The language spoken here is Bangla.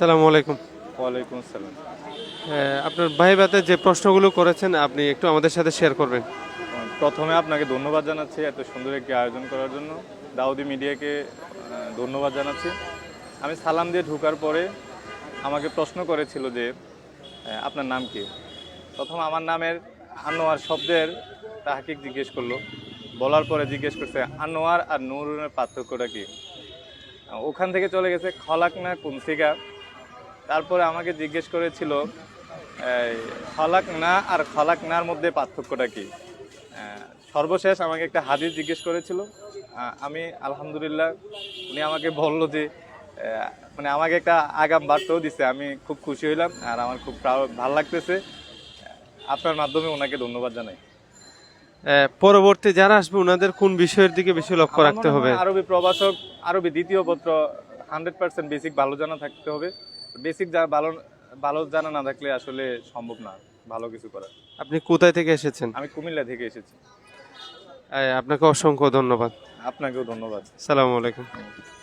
সালামু আলাইকুম। ওয়ালাইকুম আসসালাম। আহ, আপনার ভাইবাতে যে প্রশ্নগুলো করেছেন আপনি একটু আমাদের সাথে শেয়ার করবেন। প্রথমে আপনাকে ধন্যবাদ জানাচ্ছি এত সুন্দর একটি আয়োজন করার জন্য। দাউদি মিডিয়াকে ধন্যবাদ জানাচ্ছি। আমি সালাম দিয়ে ঢোকার পরে আমাকে প্রশ্ন করেছিল যে আপনার নাম কি? প্রথম আমার নামের আনোয়ার শব্দের তাহাকে জিজ্ঞেস করল। বলার পরে জিজ্ঞেস করছে আনোয়ার আর নুরুনের পার্থক্যটা কি? ওখান থেকে চলে গেছে খলাক না কুমসিকা তারপরে আমাকে জিজ্ঞেস করেছিল খলাক না আর খলাক নার মধ্যে পার্থক্যটা কি? সর্বশেষ আমাকে একটা হাদিস জিজ্ঞেস করেছিল। আমি আলহামদুলিল্লাহ উনি আমাকে বলল যে মানে আমাকে একটা আগাম বার্তাও দিছে। আমি খুব খুশি হইলাম আর আমার খুব ভালো লাগতেছে। আপনার মাধ্যমে ওনাকে ধন্যবাদ জানাই। পরবর্তী যারা আসবে ওনাদের কোন বিষয়ের দিকে বেশি লক্ষ্য রাখতে হবে? আরবি প্রভাষক আরবি দ্বিতীয় পত্র হান্ড্রেড পার্সেন্ট বেসিক ভালো জানা থাকতে হবে। বেসিক ভালো ভালো জানা না থাকলে আসলে সম্ভব না ভালো কিছু করা আপনি কোথায় থেকে এসেছেন? আমি কুমিল্লা থেকে এসেছি। আপনাকে অসংখ্য ধন্যবাদ। আপনাকেও ধন্যবাদ। সালামু আলাইকুম।